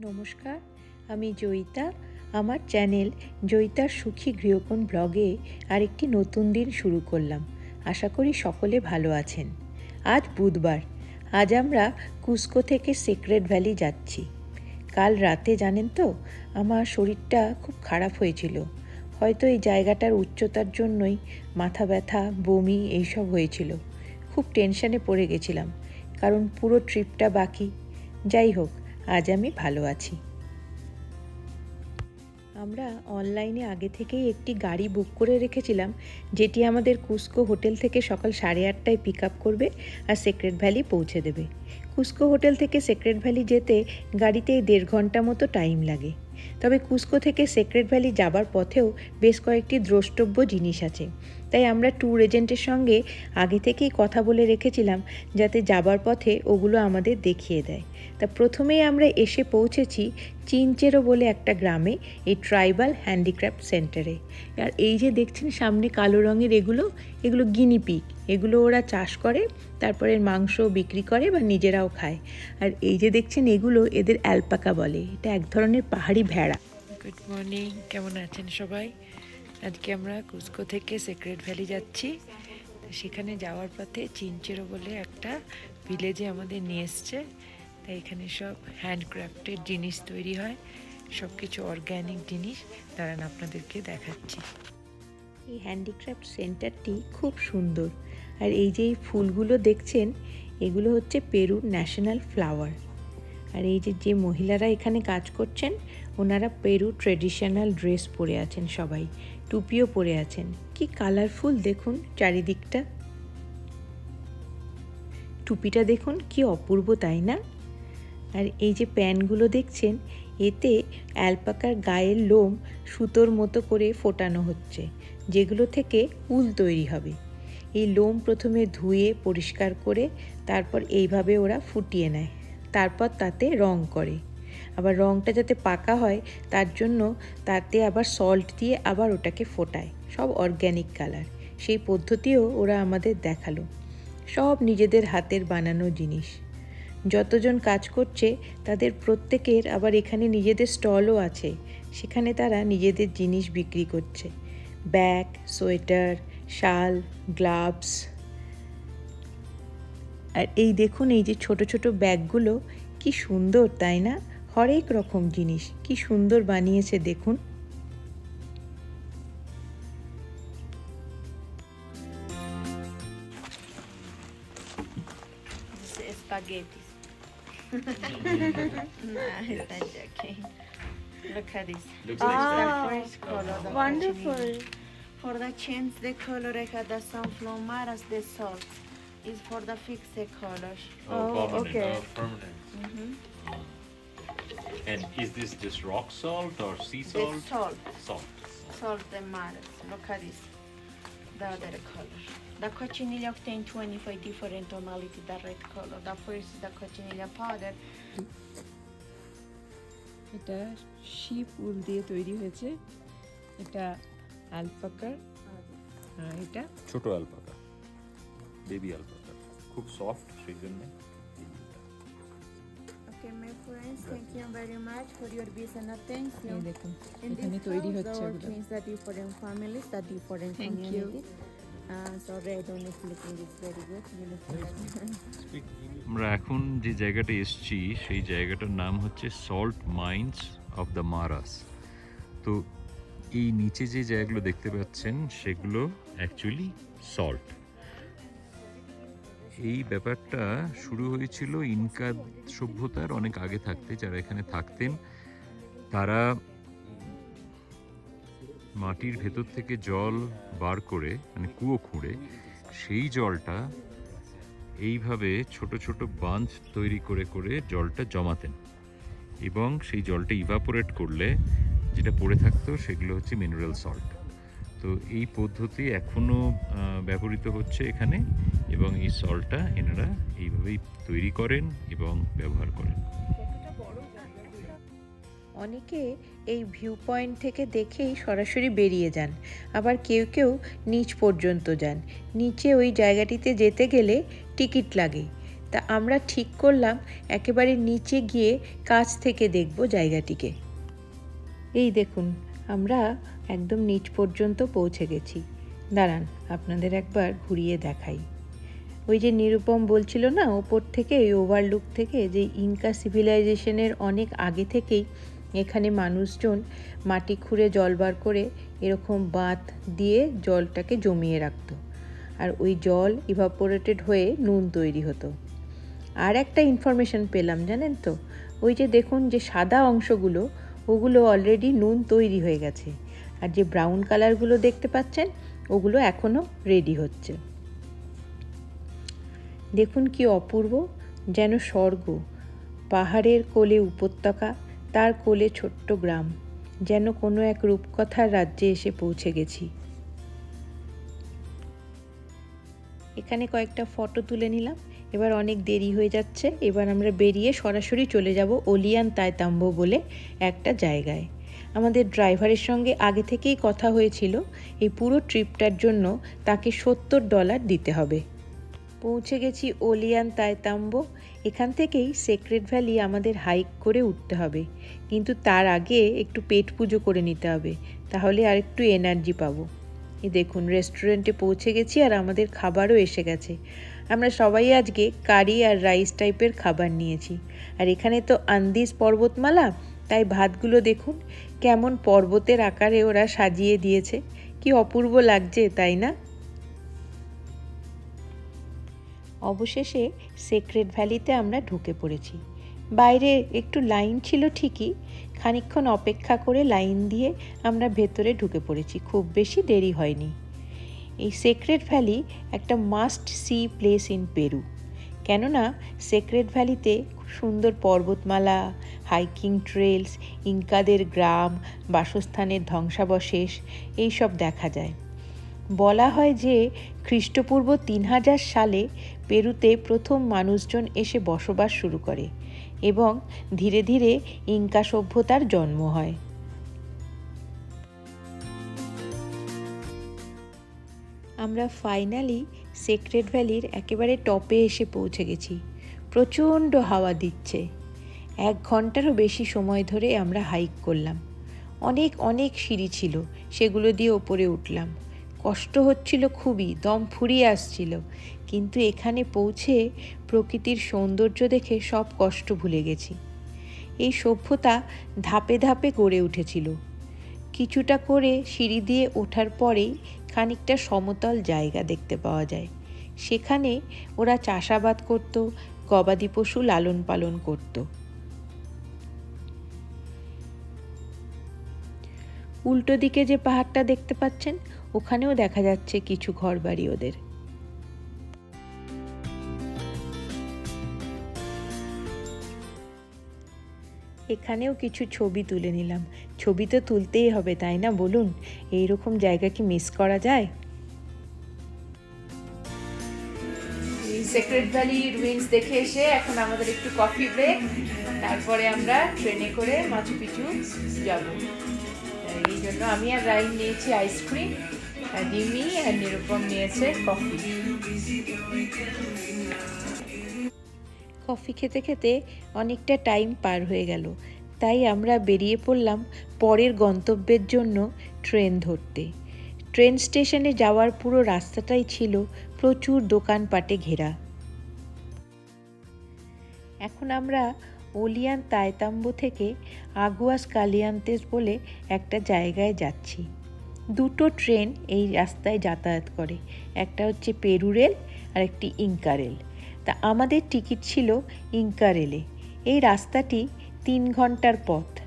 নমস্কার, আমি জয়িতা। আমার চ্যানেল জয়িতার সুখী গৃহকোণ ব্লগে আরেকটি নতুন দিন শুরু করলাম। আশা করি সকলে ভালো আছেন। আজ বুধবার। আজ আমরা কুস্কো থেকে সিক্রেট ভ্যালি যাচ্ছি। কাল রাতে, জানেন তো, আমার শরীরটা খুব খারাপ হয়েছিল। হয়তো এই জায়গাটার উচ্চতার জন্যই মাথা ব্যথা, বমি এইসব হয়েছিল। খুব টেনশানে পড়ে গেছিলাম। কারণ পুরো ট্রিপটা বাকি। যাই হোক আজ আমি ভালো আছি। আমরা অনলাইনে আগে থেকেই একটি গাড়ি বুক করে রেখেছিলাম, যেটি আমাদের কুস্কো হোটেল থেকে সকাল সাড়ে আটটায় পিক আপ করবে আর সেক্রেট ভ্যালি পৌঁছে দেবে। কুস্কো হোটেল থেকে সেক্রেট ভ্যালি যেতে গাড়িতে দেড় ঘণ্টা মতো টাইম লাগে। তবে কুস্কো থেকে সেক্রেট ভ্যালি যাবার পথেও বেশ কয়েকটি দ্রষ্টব্য জিনিস আছে। তাই আমরা ট্যুর এজেন্টের সঙ্গে আগে থেকেই কথা বলে রেখেছিলাম যাতে যাবার পথে ওগুলো আমাদের দেখিয়ে দেয়। তা প্রথমেই আমরা এসে পৌঁছেছি চিনচেরো বলে একটা গ্রামে, এই ট্রাইবাল হ্যান্ডিক্রাফট সেন্টারে আর এই যে দেখছেন সামনে কালো রঙের এগুলো এগুলো গিনিপিক এগুলো ওরা চাষ করে, তারপরে মাংস বিক্রি করে বা নিজেরাও খায়। আর এই যে দেখছেন এগুলো এদের অ্যালপাকা বলে, এটা এক ধরনের পাহাড়ি ভেড়া। গুড মর্নিং কেমন আছেন সবাই? আজকে আমরা কুস্কো থেকে সেক্রেট ভ্যালি যাচ্ছি। সেখানে যাওয়ার পথে চিনচেরো বলে একটা ভিলেজে আমাদের নিয়ে এসছে। তাই এখানে সব হ্যান্ডক্রাফটের জিনিস তৈরি হয়। সব কিছু অর্গ্যানিক জিনিস। দাঁড়ান, আপনাদেরকে দেখাচ্ছি। এই হ্যান্ডিক্রাফট সেন্টারটি খুব সুন্দর। আর এই যে ফুলগুলো দেখছেন, এগুলো হচ্ছে পেরুর ন্যাশনাল ফ্লাওয়ার আর এই যে যে মহিলারা এখানে কাজ করছেন, ওনারা পেরু ট্রেডিশনাল ড্রেস পরে আছেন সবাই। টুপিও পরে আছেন। কি কালারফুল দেখুন চারিদিকটা। টুপিটা দেখুন, কি অপূর্ব, তাই না? আর এই যে প্যানগুলো দেখছেন, এতে অ্যালপাকার গায়ের লোম সুতোর মতো করে ফোটানো হচ্ছে, যেগুলো থেকে উল তৈরি হবে। এই লোম প্রথমে ধুয়ে পরিষ্কার করে তারপর এইভাবে ওরা ফুটিয়ে নেয়, তারপর তাতে রং করে। আবার রংটা যাতে পাকা হয়, তার জন্য তাতে আবার সল্ট দিয়ে আবার ওটাকে ফোটায়। সব অর্গ্যানিক কালার সেই পদ্ধতিও ওরা আমাদের দেখাল। সব নিজেদের হাতের বানানো জিনিস। যতজন কাজ করছে, তাদের প্রত্যেকের আবার এখানে নিজেদের স্টলও আছে। সেখানে তারা নিজেদের জিনিস বিক্রি করছে। ব্যাগ, সোয়েটার, শাল, গ্লাভস। আর এই দেখুন, এই যে ছোট ছোট ব্যাগগুলো, কি সুন্দর, তাই না? হরেক রকম জিনিস কি সুন্দর বানিয়েছে দেখুন spaghetti. no, está joking. Look at this. Looks This like is the color. the Wonderful. For the chins, the color I had the sunflower maras, the salt is for the fix the colors. Oh, permanent, okay. uh, permanent. Mm-hmm. And is this just rock salt or sea The salt? salt, Salt. salt the maras. Look at this. The other color. The cochinilla obtain 25 different tonality, the red color. The first is the cochinilla powder. এটা sheep wool দিয়ে তৈরি হয়েছে এটা অ্যালপাকার আর এটা ছোট alpaca baby alpaca খুব সফট সেই জন্য Uh, আমরা এখন যে জায়গাটা এসছি সেই জায়গাটার নাম হচ্ছে salt mines of the Maras তো এই নিচে যে জায়গাগুলো দেখতে পাচ্ছেন সেগুলো অ্যাকচুয়ালি সল্ট এই ব্যাপারটা শুরু হয়েছিল ইনকা সভ্যতার অনেক আগে থাকতে, যারা এখানে থাকতেন। তারা মাটির ভেতর থেকে জল বার করে মানে কুয়ো খুঁড়ে, সেই জলটা এইভাবে ছোট ছোট বাঁধ তৈরি করে করে জলটা জমাতেন। এবং সেই জলটা ইভাপোরেট করলে যেটা পড়ে থাকতো সেগুলো হচ্ছে মিনারেল সল্ট তো এই পদ্ধতি এখনও ব্যবহৃত হচ্ছে এখানে। এবং এই সল্টটা এনারা এইভাবেই তৈরি করেন এবং ব্যবহার করেন। অনেকে এই ভিউ পয়েন্ট থেকে দেখেই সরাসরি বেরিয়ে যান, আবার কেউ কেউ নিচ পর্যন্ত যান। নিচে ওই জায়গাটিতে যেতে গেলে টিকিট লাগে। তা আমরা ঠিক করলাম, একেবারে নিচে গিয়ে কাছ থেকে দেখব জায়গাটিকে। এই দেখুন, আমরা একদম নিচ পর্যন্ত পৌঁছে গেছি। দাঁড়ান, আপনাদের একবার ঘুরিয়ে দেখাই। ওই যে নিরুপম বলছিল না, ওপর থেকে ওই ওভারলুক থেকে যে ইনকা সিভিলাইজেশনের অনেক আগে থেকেই এখানে মানুষজন মাটি খুঁড়ে জল বার করে এরকম বাঁধ দিয়ে জলটাকে জমিয়ে রাখত। আর ওই জল ইভাপোরেটেড হয়ে নুন তৈরি হতো। আর একটা ইনফরমেশন পেলাম, জানেন তো? ওই যে দেখুন যে সাদা অংশগুলো, ওগুলো অলরেডি নুন তৈরি হয়ে গেছে। আর যে ব্রাউন কালারগুলো দেখতে পাচ্ছেন, ওগুলো এখনও রেডি হচ্ছে। দেখুন কি অপূর্ব, যেন স্বর্গ, পাহাড়ের কোলে উপত্যকা, তার কোলে ছোট্ট গ্রাম, যেন কোনো এক রূপকথার রাজ্যে এসে পৌঁছে গেছি। এখানে কয়েকটা ফটো তুলে নিলাম। এবার অনেক দেরি হয়ে যাচ্ছে। এবার আমরা বেরিয়ে সরাসরি চলে যাব ওলিয়ান তায়তাম্ব বলে একটা জায়গায়। আমাদের ড্রাইভারের সঙ্গে আগে থেকেই কথা হয়েছিল, এই পুরো ট্রিপটার জন্য তাকে সত্তর ডলার দিতে হবে। পৌঁছে গেছি ওলিয়ান তায়তাম্ব এখান থেকেই সেক্রেট ভ্যালি আমাদের হাইক করে উঠতে হবে। কিন্তু তার আগে একটু পেট পুজো করে নিতে হবে। তাহলে আর একটু এনার্জি পাবো। এই দেখুন রেস্টুরেন্টে পৌঁছে গেছি আর আমাদের খাবারও এসে গেছে। আমরা সবাই আজকে কারি আর রাইস টাইপের খাবার নিয়েছি। আর এখানে তো আন্দিজ পর্বতমালা, তাই ভাতগুলো দেখুন, কেমন পর্বতের আকারে ওরা সাজিয়ে দিয়েছে। কি অপূর্ব লাগছে, তাই না? অবশেষে সেক্রেট ভ্যালিতে আমরা ঢুকে পড়েছি। বাইরে একটু লাইন ছিল ঠিকই, খানিকক্ষণ অপেক্ষা করে লাইন দিয়ে আমরা ভেতরে ঢুকে পড়েছি, খুব বেশি দেরি হয়নি। এই সেক্রেট ভ্যালি একটা must see place in Peru কেননা সেক্রেট ভ্যালিতে খুব সুন্দর পর্বতমালা হাইকিং ট্রেলস ইনকাদের গ্রাম, বাসস্থানের ধ্বংসাবশেষ, এইসব দেখা যায়। বলা হয় যে খ্রিস্টপূর্ব তিন হাজার সালে পেরুতে প্রথম মানুষজন এসে বসবাস শুরু করে এবং ধীরে ধীরে ইনকা সভ্যতার জন্ম হয়। আমরা ফাইনালি সেক্রেট ভ্যালির একেবারে টপে এসে পৌঁছে গেছি। প্রচণ্ড হাওয়া দিচ্ছে। এক ঘন্টারও বেশি সময় ধরে আমরা হাইক করলাম। অনেক অনেক সিঁড়ি ছিল, সেগুলো দিয়ে ওপরে উঠলাম। কষ্ট হচ্ছিল খুবই, দম ফুরিয়ে আসছিল। কিন্তু এখানে পৌঁছে প্রকৃতির সৌন্দর্য দেখে সব কষ্ট ভুলে গেছি। এই সভ্যতা ধাপে ধাপে গড়ে উঠেছিল। কিছুটা করে সিঁড়ি দিয়ে ওঠার পরেই খানিকটা সমতল জায়গা দেখতে পাওয়া যায়। সেখানে ওরা চাষাবাদ করত, গবাদি পশু লালন পালন করত। উল্টো দিকে যে পাহাড়টা দেখতে পাচ্ছেন ওখানেও দেখা যাচ্ছে কিছু ঘরবাড়ি ওদের। এখানেও কিছু ছবি তুলে নিলাম। ছবি তো তুলতেই হবে, তাই না? বলুন এই রকম জায়গা কি মিস করা যায়? সেক্রেট ভ্যালি রুইন্স দেখে এসে এখন আমাদের একটু কফি ব্রেক তারপরে আমরা ট্রেনে করে মাছু পিছু যাব। এই জন্য আমি আর রাইন নিয়েছি আইসক্রিম ডিমি আর নিরুপম নিয়েছে কফি। কফি খেতে খেতে অনেকটা টাইম পার হয়ে গেল। তাই আমরা বেরিয়ে পড়লাম পরের গন্তব্যের জন্য ট্রেন ধরতে। ট্রেন স্টেশনে যাওয়ার পুরো রাস্তাটাই ছিল প্রচুর দোকানপাটে ঘেরা। এখন আমরা ওলিয়ান তায়তাম্ব থেকে আগুয়াস কালিয়ান্তেস বলে একটা জায়গায় যাচ্ছি। দুটো ট্রেন এই রাস্তায় যাতায়াত করে। একটা হচ্ছে পেরু রেল আর একটি ইঙ্কা রেল। তা আমাদের টিকিট ছিল ইঙ্কা রেলে। এই রাস্তাটি তিন ঘণ্টার পথ।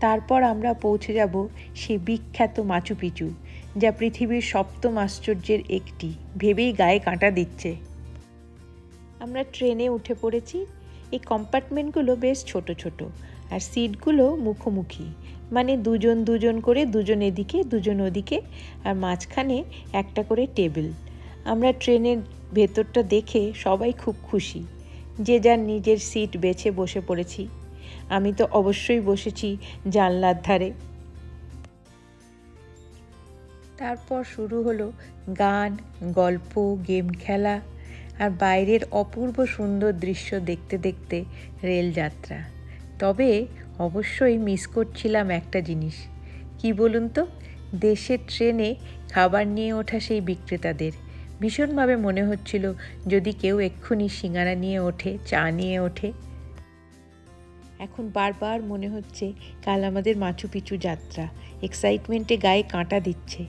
তারপর আমরা পৌঁছে যাব সে বিখ্যাত মাচু পিচু, যা পৃথিবীর সপ্তম আশ্চর্যের একটি, ভেবেই গায়ে কাঁটা দিচ্ছে। আমরা ট্রেনে উঠে পড়েছি। এই কম্পার্টমেন্টগুলো বেশ ছোট ছোট, আর সিটগুলো মুখোমুখি। মানে দুজন দুজন করে, দুজন এদিকে, দুজন ওদিকে, আর মাঝখানে একটা করে টেবিল। আমরা ট্রেনের ভেতরটা দেখে সবাই খুব খুশি, যে যার নিজের সিট বেছে বসে পড়েছি। আমি তো অবশ্যই বসেছি জানলার ধারে। তারপর শুরু হলো গান, গল্প, গেম খেলা, আর বাইরের অপূর্ব সুন্দর দৃশ্য দেখতে দেখতে রেলযাত্রা। তবে অবশ্যই মিস করছিলাম একটা জিনিস। কি বলুন তো? দেশের ট্রেনে খাবার নিয়ে ওঠা সেই বিক্রেতাদের। ভীষণভাবে মনে হচ্ছিল যদি কেউ এক্ষুনি সিঙ্গারা নিয়ে ওঠে, চা নিয়ে ওঠে। এখন বারবার মনে হচ্ছে কাল আমাদের মাচু পিচু যাত্রা। এক্সাইটমেন্টে গায়ে কাঁটা দিচ্ছে।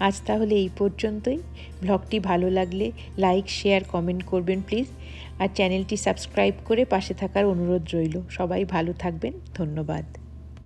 আজ তাহলে এই পর্যন্তই। ব্লগটি ভালো লাগলে লাইক শেয়ার কমেন্ট করবেন প্লিজ আর চ্যানেলটি সাবস্ক্রাইব করে পাশে থাকার অনুরোধ রইল। সবাই ভালো থাকবেন। ধন্যবাদ।